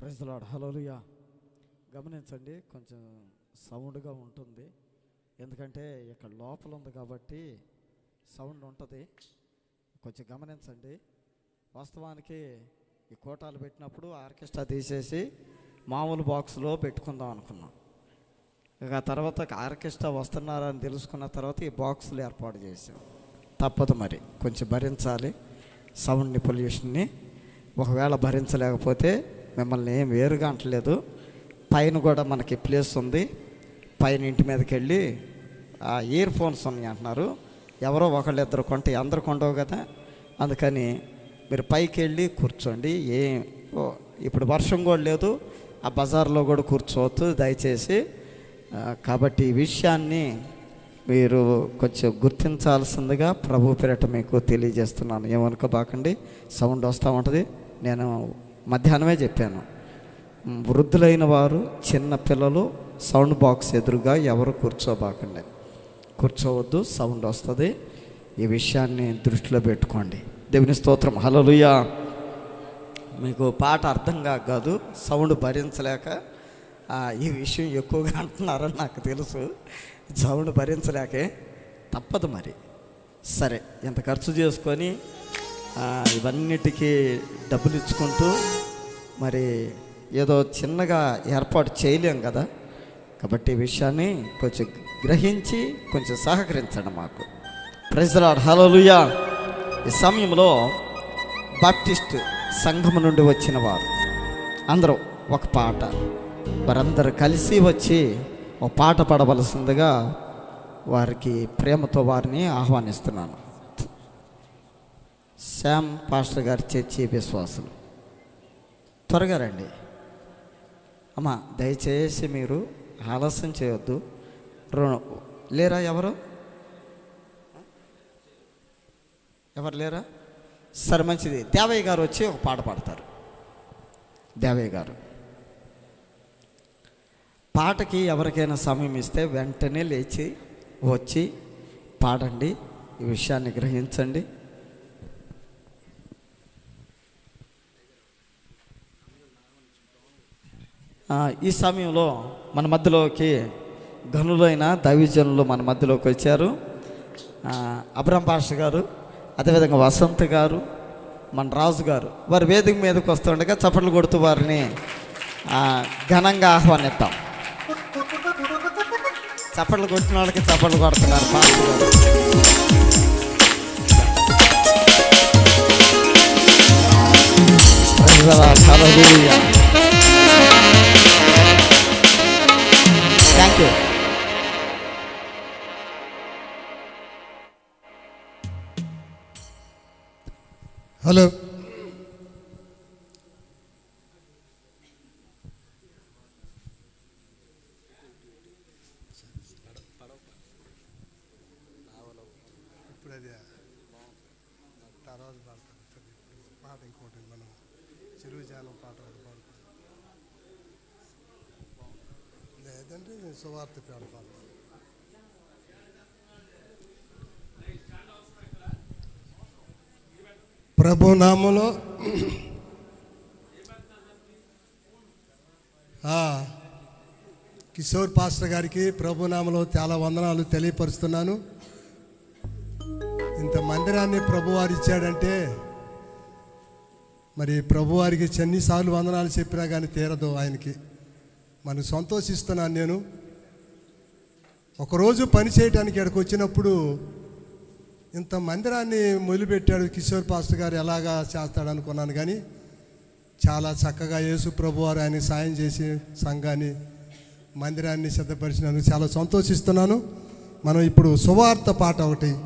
ప్రజలాడు hallelujah గమనించండి కొంచెం సౌండ్గా ఉంటుంది. ఎందుకంటే ఇక్కడ లోపల ఉంది కాబట్టి సౌండ్ ఉంటుంది. కొంచెం గమనించండి. వాస్తవానికి ఈ కోటాలు పెట్టినప్పుడు ఆర్కెస్ట్రా తీసేసి మామూలు బాక్స్లో పెట్టుకుందాం అనుకున్నాం. ఇక తర్వాత ఆర్కెస్ట్రా వస్తున్నారని తెలుసుకున్న తర్వాత ఈ బాక్సులు ఏర్పాటు చేసాం తప్పదు మరి. కొంచెం భరించాలి. సౌండ్ని పొల్యూషన్ని ఒకవేళ భరించలేకపోతే మిమ్మల్ని ఏం వేరుగా అంటలేదు. పైన కూడా మనకి ప్లేస్ ఉంది. పైన ఇంటి మీదకి వెళ్ళి ఆ ఇయర్ ఫోన్స్ ఉన్నాయి అంటున్నారు. ఎవరో ఒకళ్ళు ఇద్దరు కొంటే అందరు కొండవు కదా. అందుకని మీరు పైకి వెళ్ళి కూర్చోండి. ఏం ఇప్పుడు వర్షం కూడా లేదు. ఆ బజార్లో కూడా కూర్చోవద్దు దయచేసి. కాబట్టి ఈ విషయాన్ని మీరు కొంచెం గుర్తించాల్సిందిగా ప్రభు పేరట మీకు తెలియజేస్తున్నాను. ఏమనుకోబాకండి. సౌండ్ వస్తూ ఉంటుంది. నేను మధ్యాహ్నమే చెప్పాను. వృద్ధులైన వారు చిన్న పిల్లలు సౌండ్ బాక్స్ ఎదురుగా ఎవరు కూర్చోబాకండి. కూర్చోవద్దు సౌండ్ వస్తుంది. ఈ విషయాన్ని దృష్టిలో పెట్టుకోండి. దేవుని స్తోత్రం. హలలుయా మీకు పాట అర్థం కాక కాదు. సౌండ్ భరించలేక ఈ విషయం ఎక్కువగా అంటున్నారని నాకు తెలుసు. సౌండ్ భరించలేకే. తప్పదు మరి. సరే ఎంత ఖర్చు చేసుకొని ఇవన్నిటికీ డబ్బులు ఇచ్చుకుంటూ మరి ఏదో చిన్నగా ఏర్పాటు చేయలేం కదా. కాబట్టి ఈ విషయాన్ని కొంచెం గ్రహించి కొంచెం సహకరించండి మాకు. ప్రజలాడు హలోలుయా ఈ సమయంలో బాప్టిస్ట్ సంఘం నుండి వచ్చిన వారు అందరూ ఒక పాట. వారందరూ కలిసి వచ్చి ఒక పాట పడవలసిందిగా వారికి ప్రేమతో వారిని ఆహ్వానిస్తున్నాను. శ్యామ్ పాస్టర్ గారు చర్చి విశ్వాసులు. త్వరగా రండి. అమ్మా దయచేసి మీరు ఆలస్యం చేయొద్దు. రో- లేరా ఎవరు? ఎవరు లేరా? సరే మంచిది. దేవయ్య గారు వచ్చి ఒక పాట పాడతారు. దేవయ్య గారు. పాటకి ఎవరికైనా సమయం ఇస్తే వెంటనే లేచి వచ్చి పాడండి. ఈ విషయాన్ని గ్రహించండి. ఈ సమయంలో మన మధ్యలోకి గనులైన దైవజనులు మన మధ్యలోకి వచ్చారు. అబ్రహం పాష గారు అదేవిధంగా వసంత్ గారు మన రాజు గారు వారి వేదిక మీదకి వస్తుండగా చప్పట్లు కొడుతూ వారిని ఘనంగా ఆహ్వానిస్తాం చప్పట్లు కొట్టిన వాళ్ళకి చప్పట్లు కొడుతున్నారు పాస్టర్ గారు. థ్యాంక్ యూ హలో ఇప్పుడు అది తర్వాత పాడతాను సరే, ఇప్పుడు పాట ఇంకోటి మనం చెరువు జానం పాట ఒకటి పాడుతాం లేదంటే సువార్త పాట ప్రభు నామలో కిషోర్ పాస్టర్ గారికి ప్రభు నామలో చాలా వందనాలు తెలియపరుస్తున్నాను. ఇంత మందిరాన్ని ప్రభువారు ఇచ్చాడంటే మరి ప్రభువారికి చెన్నిసార్లు వందనాలు చెప్పినా కానీ తీరదు ఆయనకి. మనం సంతోషిస్తున్నాను నేను. ఒకరోజు పని చేయడానికి ఇక్కడికి వచ్చినప్పుడు ఇంత మందిరాన్ని మొదలుపెట్టాడు కిషోర్ పాస్టర్ గారు ఎలాగా చేస్తాడు అనుకున్నాను కానీ చాలా చక్కగా యేసు ప్రభు వారు ఆయన సాయం చేసి సంఘాన్ని మందిరాన్ని సిద్ధపరిచినందుకు చాలా సంతోషిస్తున్నాను. మనం ఇప్పుడు సువార్త పాట ఒకటి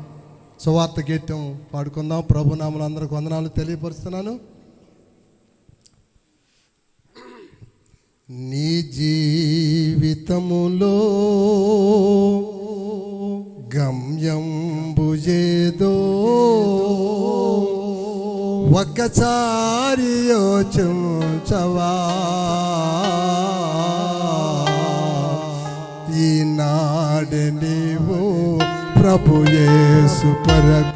సువార్త గీతం పాడుకుందాం. ప్రభునాములు అందరికి వందనాలు తెలియపరుస్తున్నాను. నీ జీవితములో గమ్యంబు ఏదో ఒక్కసారి యోచించవా? ఈనాడు నీవు ప్రభు యేసు కొరకు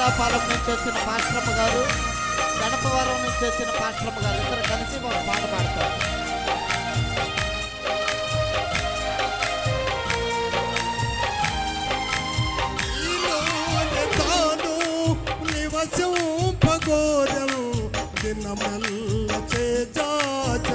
రావులపాలెం నుంచి వచ్చిన పాశ్రమ గారు గణపవరం నుంచి వచ్చిన పాశ్రమ గారు ఇద్దరు కలిసి ఒక పాట పాడతారు. నివసింపగోరం దినమల్ల చేజాచ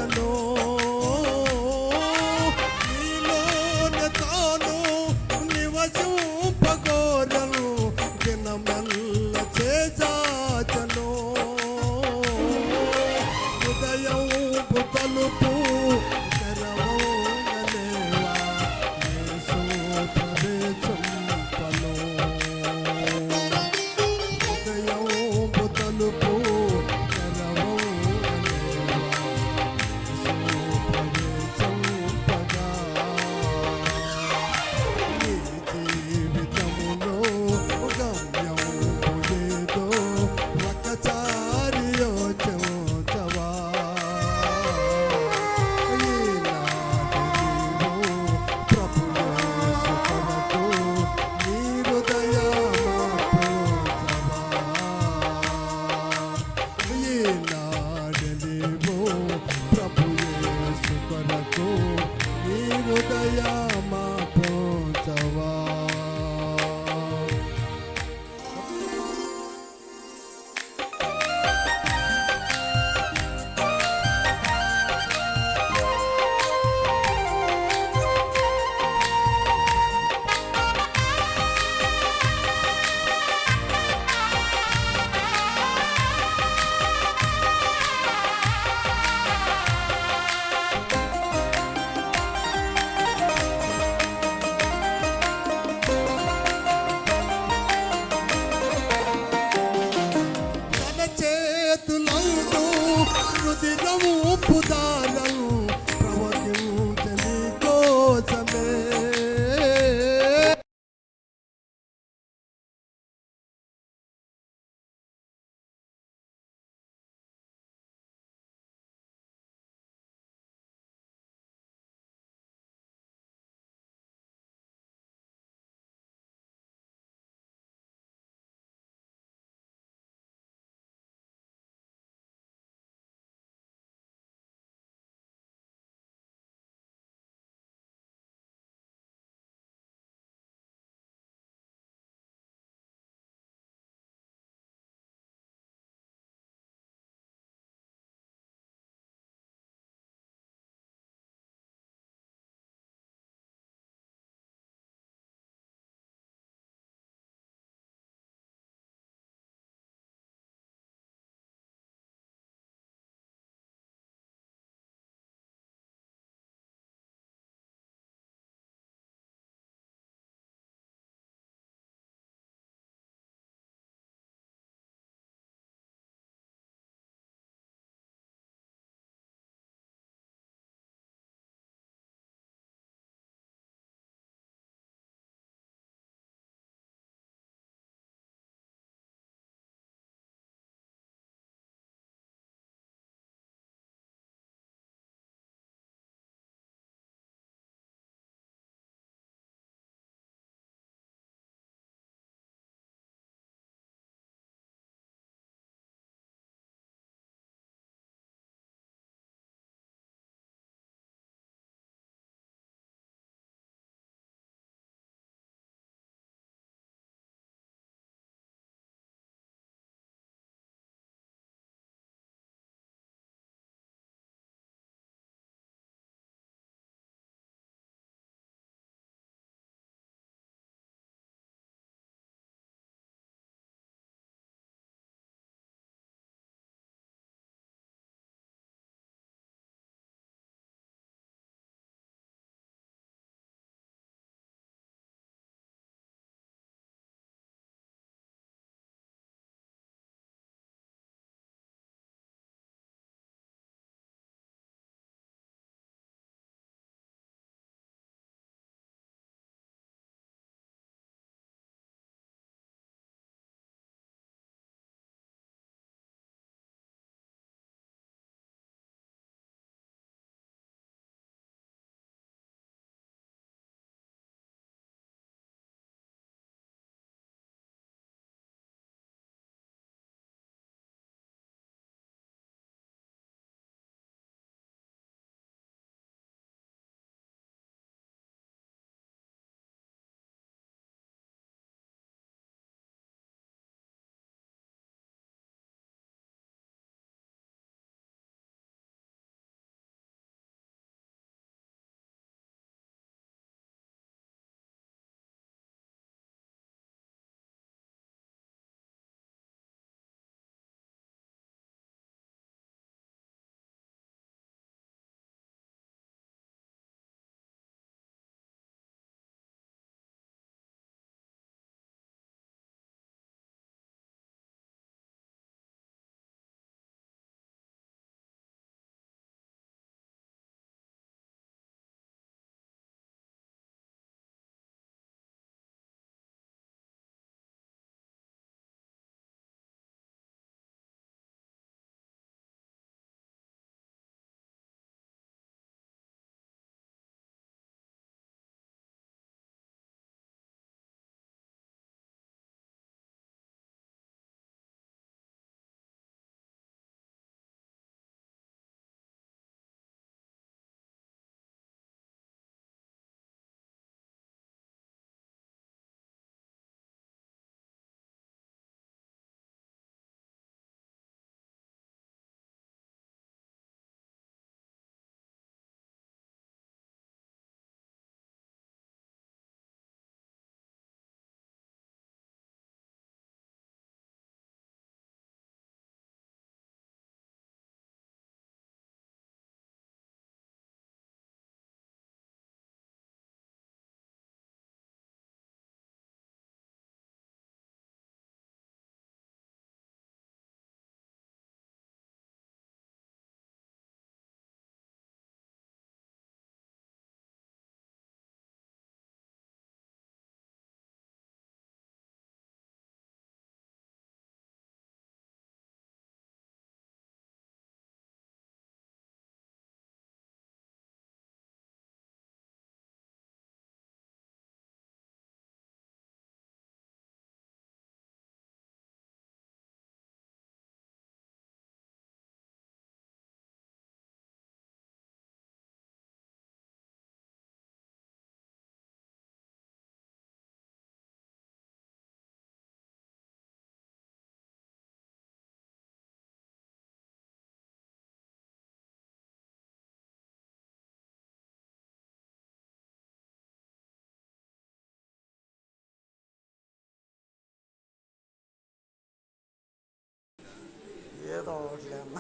రావట్లే అన్న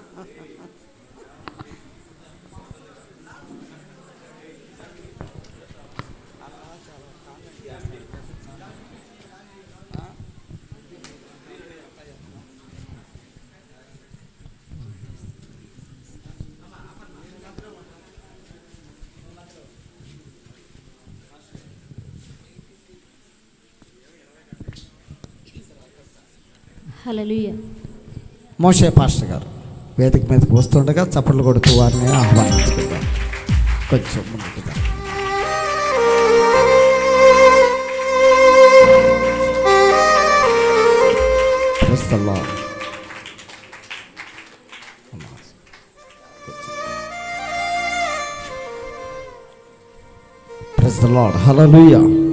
హల్లెలూయా మోషే పాస్టర్ గారు. వేదిక మీదకి వస్తుండగా చప్పట్లు కొడుతూ వారిని ఆహ్వానించుకుందాం. కొంచెం ముందుకు హలో Praise